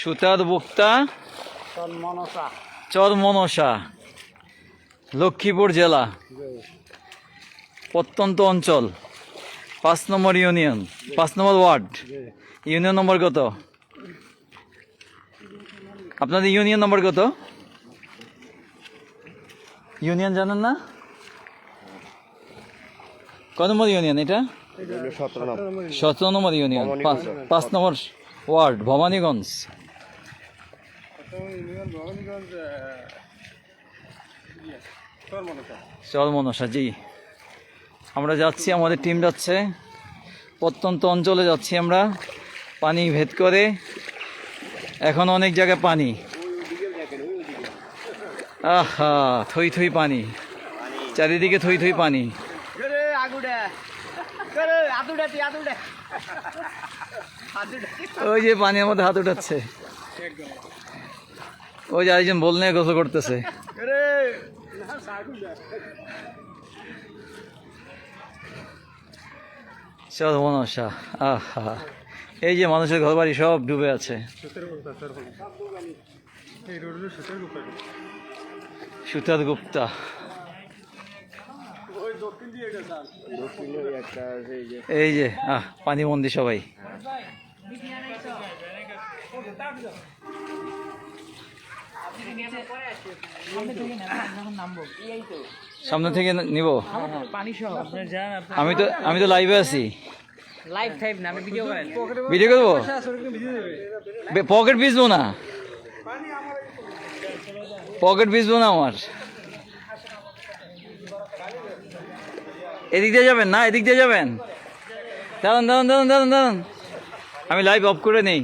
সুতার বক্তা। চল মনসা চর মনসা লক্ষ্মীপুর জেলা। প্রত্যন্ত অঞ্চল। পাঁচ নম্বর ইউনিয়ন পাঁচ নম্বর ওয়ার্ড। ইউনিয়ন নম্বর কত? আপনাদের ইউনিয়ন নম্বর কত? ইউনিয়ন জানেন না? কত নম্বর ইউনিয়ন এটা? সতেরো নম্বর ইউনিয়ন পাঁচ পাঁচ নম্বর ওয়ার্ড ভবানীগঞ্জ। চল মনসা জি। আমরা যাচ্ছি, আমাদের টিম যাচ্ছে। প্রত্যন্ত অঞ্চলে যাচ্ছি আমরা। পানি ভেদ করে এখন অনেক জায়গায় পানি। আহা, থই থই পানি। চারিদিকে থই থই পানি। ওই যে পানি আমাদের হাত উঠাচ্ছে। ওই যে আরেকজন বল নিয়ে গোসল করতেছে। এই যে মানুষের ঘর বাড়ি সব ডুবে আছে। সুতার গুপ্তা। এই যে, আহ পানি মন্দির সবাই। সামনে থেকে নিব। আমি তো আমি তো লাইভে আছি। ভিডিও পকেট ভিজবো না। পকেট ভিজবো না আমার। এদিক দিয়ে যাবেন না? এদিক দিয়ে যাবেন। দাঁড়ান দাঁড়ান দাঁড়ান দাঁড়ান দাঁড়ান। আমি লাইভ অফ করে নেই।